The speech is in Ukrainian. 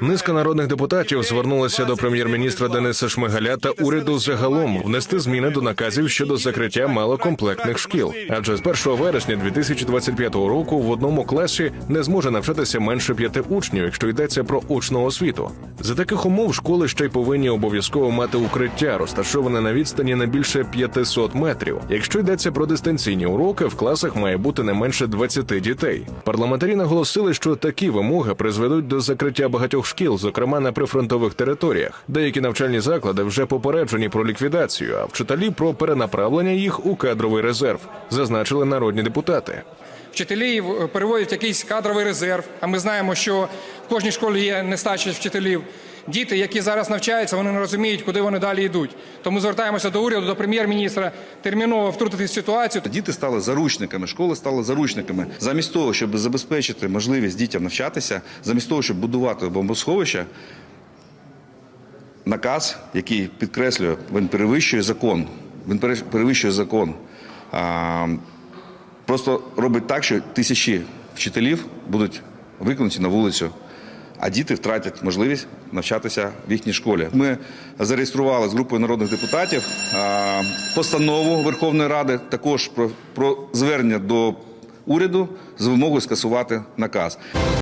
Низка народних депутатів звернулася до прем'єр-міністра Дениса Шмигаля та уряду загалом внести зміни до наказів щодо закриття малокомплектних шкіл. Адже з 1 вересня 2025 року в одному класі не зможе навчатися менше п'яти учнів, якщо йдеться про очну освіту. За таких умов школи ще й повинні обов'язково мати укриття, розташоване на відстані не більше 500 метрів. Якщо йдеться про дистанційні уроки, в класах має бути не менше 20 дітей. Парламентарі наголосили, що такі вимоги призведуть до закриття багатьох шкіл, зокрема на прифронтових територіях. Деякі навчальні заклади вже попереджені про ліквідацію, а вчителі про перенаправлення їх у кадровий резерв, зазначили народні депутати. Вчителі переводять якийсь кадровий резерв, а ми знаємо, що в кожній школі є нестача вчителів. Діти, які зараз навчаються, вони не розуміють, куди вони далі йдуть. Тому звертаємося до уряду, до прем'єр-міністра терміново втрутитись в ситуацію. Діти стали заручниками, школи стали заручниками. Замість того, щоб забезпечити можливість дітям навчатися, замість того, щоб будувати бомбосховища, наказ, який підкреслює, він перевищує закон. Він перевищує закон. Просто робить так, що тисячі вчителів будуть викинуті на вулицю, а діти втратять можливість навчатися в їхній школі. Ми зареєстрували з групою народних депутатів постанову Верховної Ради також про, звернення до уряду з вимогою скасувати наказ.